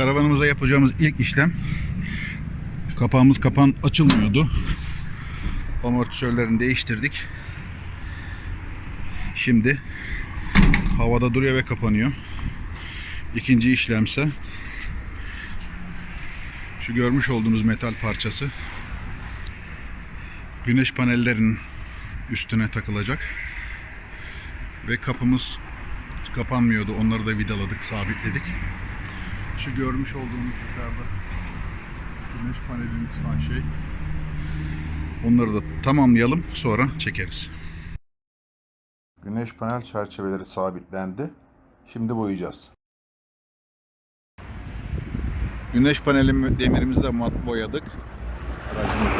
Karavanımıza yapacağımız ilk işlem kapağımız kapan açılmıyordu. Amortisörlerini değiştirdik. Şimdi havada duruyor ve kapanıyor. İkinci işlemse şu görmüş olduğunuz metal parçası güneş panellerinin üstüne takılacak ve kapımız kapanmıyordu. Onları da vidaladık, sabitledik. Şu görmüş olduğunuz yukarıda güneş panelini tutan şey. Onları da tamamlayalım sonra çekeriz. Güneş panel çerçeveleri sabitlendi. Şimdi boyayacağız. Güneş paneli demirimizi de mat boyadık. Aracımızda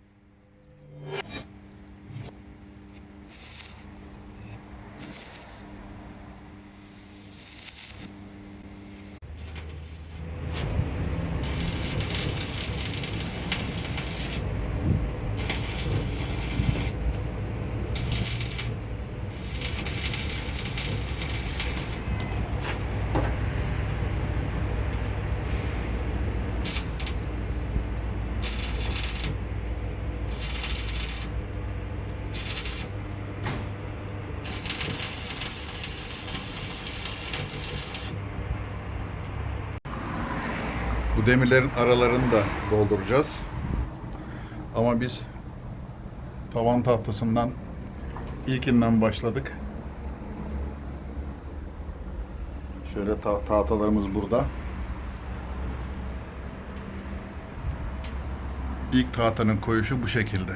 Bu demirlerin aralarını da dolduracağız. Ama biz tavan tahtasından ilkinden başladık. Şöyle ta- tahtalarımız burada. İlk tahtanın koyuşu bu şekilde.